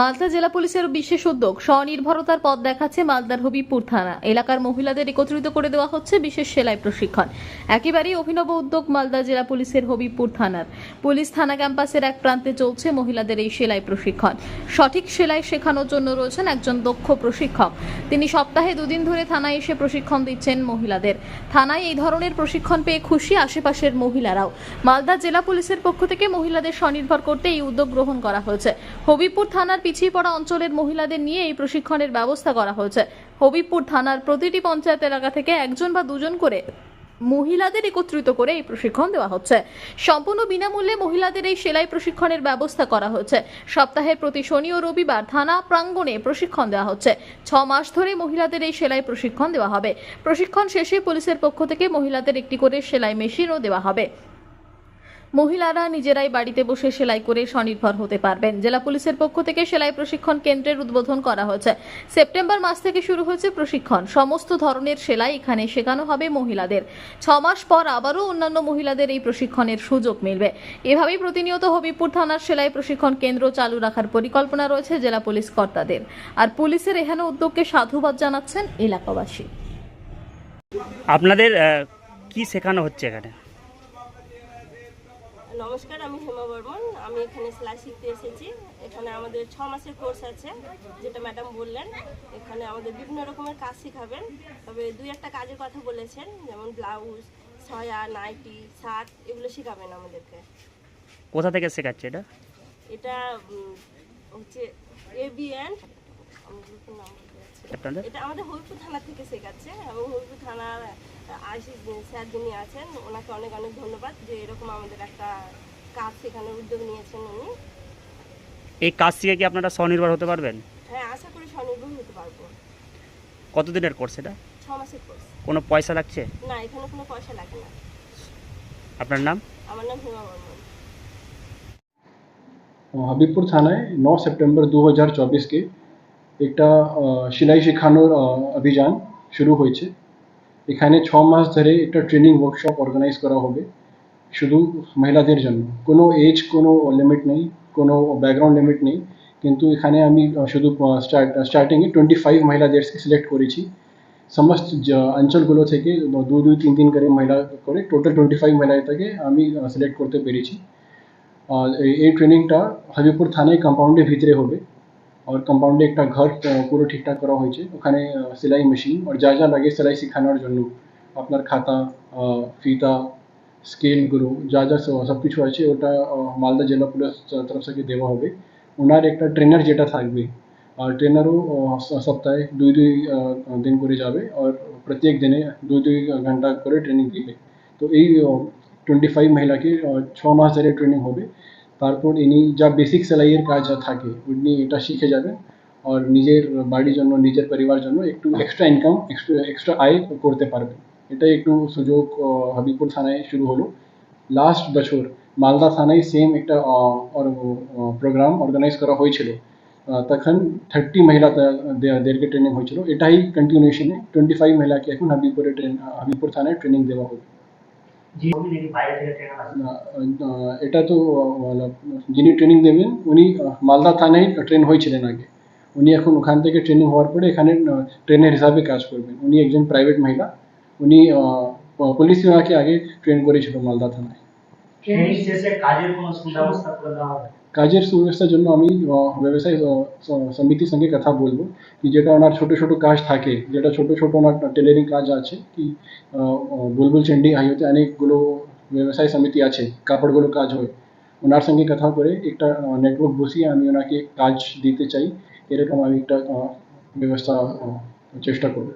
মালদা জেলা পুলিশের বিশেষ উদ্যোগ, স্বনির্ভরতার পথ দেখাচ্ছে মালদার হবিপুর থানা। এলাকার মহিলাদের একত্রিত করে দেওয়া হচ্ছে বিশেষ সেলাই প্রশিক্ষণ। একেবারেই অভিনব উদ্যোগ মালদা জেলা পুলিশের হবিপুর থানার। পুলিশ থানা ক্যাম্পাসের এক প্রান্তে চলছে মহিলাদের এই সেলাই প্রশিক্ষণ। সঠিক সেলাই শেখানোর জন্য রয়েছেন একজন দক্ষ প্রশিক্ষক। তিনি সপ্তাহে দুদিন ধরে থানায় এসে প্রশিক্ষণ দিচ্ছেন মহিলাদের। থানায় এই ধরনের প্রশিক্ষণ পেয়ে খুশি আশেপাশের মহিলারাও। মালদা জেলা পুলিশের পক্ষ থেকে মহিলাদের স্বনির্ভর করতে এই উদ্যোগ গ্রহণ করা হয়েছে। হবিপুর থানার পিছিয়ে পড়া অঞ্চলের মহিলাদের নিয়ে এই প্রশিক্ষণের ব্যবস্থা করা হয়েছে। হবিপুর থানার প্রতিটি পঞ্চায়েত এলাকা থেকে একজন বা দুজন করে মহিলাদের একত্রিত করে এই প্রশিক্ষণ দেওয়া হচ্ছে। সম্পূর্ণ বিনামূল্যে মহিলাদের এই সেলাই প্রশিক্ষণের ব্যবস্থা করা হয়েছে। সপ্তাহের প্রতি শনি ও রবিবার থানা প্রাঙ্গণে প্রশিক্ষণ দেওয়া হচ্ছে। ছ মাস ধরে মহিলাদের এই সেলাই প্রশিক্ষণ দেওয়া হবে। প্রশিক্ষণ শেষে পুলিশের পক্ষ থেকে মহিলাদের একটি করে সেলাই মেশিনও দেওয়া হবে। মহিলারা নিজেরাই বাড়িতে বসে সেলাই করে স্বনির্ভর হতে পারবেন। জেলা পুলিশের পক্ষ থেকে সেলাই প্রশিক্ষণ কেন্দ্রের উদ্বোধন করা হয়েছে। সেপ্টেম্বর মাস থেকে শুরু হয়েছে প্রশিক্ষণ। সমস্ত ধরনের সেলাই এখানে শেখানো হবে মহিলাদের। ছ মাস পর আবারও অন্যান্য মহিলাদের এই প্রশিক্ষণের সুযোগ মিলবে। এভাবেই প্রতিনিয়ত হবিপুর থানার সেলাই প্রশিক্ষণ কেন্দ্র চালু রাখার পরিকল্পনা রয়েছে জেলা পুলিশ কর্তাদের। আর পুলিশের এখানে উদ্যোগকে সাধুবাদ জানাচ্ছেন এলাকাবাসী। আপনাদের কি শেখানো হচ্ছে এখানে? নমস্কার আমি হেমা বর্মন। আমি এখানে সেলাই শিখতে এসেছি। এখানে আমাদের ছ মাসের কোর্স আছে যেটা ম্যাডাম বললেন। এখানে আমাদের বিভিন্ন রকমের কাজ শেখাবেন। তবে দুই একটা কাজের কথা বলেছেন যেমন ব্লাউজ সয়া নাইটি শার্ট এগুলো শেখাবেন আমাদেরকে। কোথা থেকে শেখাচ্ছে এটা? এটা হচ্ছে এবিএন আপনাদের? এটা আমাদের হবিপুর থানা থেকে শেখাচ্ছে এবং হবিপুর থানার আইসি স্যার যিনি আছেন ওনাকে অনেক অনেক ধন্যবাদ যে এরকম আমাদের একটা কাজ শেখানোর উদ্যোগ নিয়েছেন উনি। এই কাজ শিখে কি আপনারা স্বনির্ভর হতে পারবেন? হ্যাঁ আশা করি স্বনির্ভর হতে পারব। কতদিনের কোর্স এটা? ছ মাসের কোর্স কোনো পয়সা লাগছে? না এখানে কোনো পয়সা লাগে না। আপনার নাম? আমার নাম হেমা বর্মন। হাবিবপুর থানায় ন সেপ্টেম্বর দু হাজার চব্বিশকে একটা সেলাই শেখানোর অভিযান শুরু হয়েছে। এখানে ছ মাস ধরে একটা ট্রেনিং ওয়ার্কশপ অর্গানাইজ করা হবে শুধু মহিলাদের জন্য। কোনো এজ কোনো লিমিট নেই, কোনো ব্যাকগ্রাউন্ড লিমিট নেই। কিন্তু এখানে আমি শুধু স্টার্ট স্টার্টিংয়ে টোয়েন্টি ফাইভ মহিলাদের সিলেক্ট করেছি। সমস্ত অঞ্চলগুলো থেকে দু দুই, তিন তিন করে মহিলা করে টোটাল টোয়েন্টি ফাইভ মহিলা থেকে আমি সিলেক্ট করতে পেরেছি। এই- ট্রেনিংটা হাবিবপুর থানায় কম্পাউন্ডের ভিতরে হবে। আর কম্পাউন্ডে একটা ঘর আহ, পুরো ঠিকঠাক করা হয়েছে ওখানে আহ, সেলাই মেশিন আর যা যা লাগে সেলাই শেখানোর জন্য আপনার খাতা আহ, ফিতা স্কেলগুলো যা যা সব সব কিছু আছে ওটা আহ, মালদা জেলা পুলিশ তরফ থেকে দেওয়া হবে ওনার একটা ট্রেনার যেটা থাকবে আর ট্রেনারও সপ্তাহে দুই দুই আহ, দিন করে যাবে আর প্রত্যেক দিনে দুই দুই ঘণ্টা করে ট্রেনিং দিবে তো এই টোয়েন্টি ফাইভ মহিলাকে আহ, ছ মাস ধরে ট্রেনিং হবে তারপর ইনি যা বেসিক সেলাইয়ের কাজ যা থাকে উনি এটা শিখে যাবেন। আর নিজের বাড়ির জন্য নিজের পরিবার জন্য একটু এক্সট্রা ইনকাম এক্সট্রা এক্সট্রা আয় করতে পারবেন। এটা একটু সুযোগ হাবিবপুর থানায় শুরু হলো। লাস্ট বছর মালদা থানায় সেম একটা প্রোগ্রাম অর্গানাইজ করা হয়েছিল। তখন থার্টি মহিলা দেরকে ট্রেনিং হয়েছিল। এটাই কন্টিনিউশনে টোয়েন্টি ফাইভ মহিলাকে এখন হাবিবপুরে ট্রেন হাবিবপুর থানায় ট্রেনিং দেওয়া হবে এটা তো যিনি ট্রেনিং দেবেন উনি মালদা থানায় ট্রেন হয়েছিলেন আগে। উনি এখন ওখান থেকে ট্রেনিং হওয়ার পরে এখানে ট্রেনের হিসাবে কাজ করবেন। উনি একজন প্রাইভেট মহিলা। উনি আহ, পুলিশ বিভাগে আগে ট্রেন করেছিল মালদা থানায়। কাজের সুব্যবস্থার জন্য আমি ব্যবসায় সমিতির সঙ্গে কথা বলব কি যেটা ওনার ছোটো ছোটো কাজ থাকে, যেটা ছোটো ছোটো ওনার টেলারিং কাজ আছে কি বুলবুল চেন্ডি হাইওতে অনেকগুলো ব্যবসায় সমিতি আছে, কাপড়গুলো কাজ হয়। ওনার সঙ্গে কথা করে একটা নেটওয়ার্ক বসিয়ে আমি ওনাকে কাজ দিতে চাই, এরকম আমি একটা ব্যবস্থা চেষ্টা করব।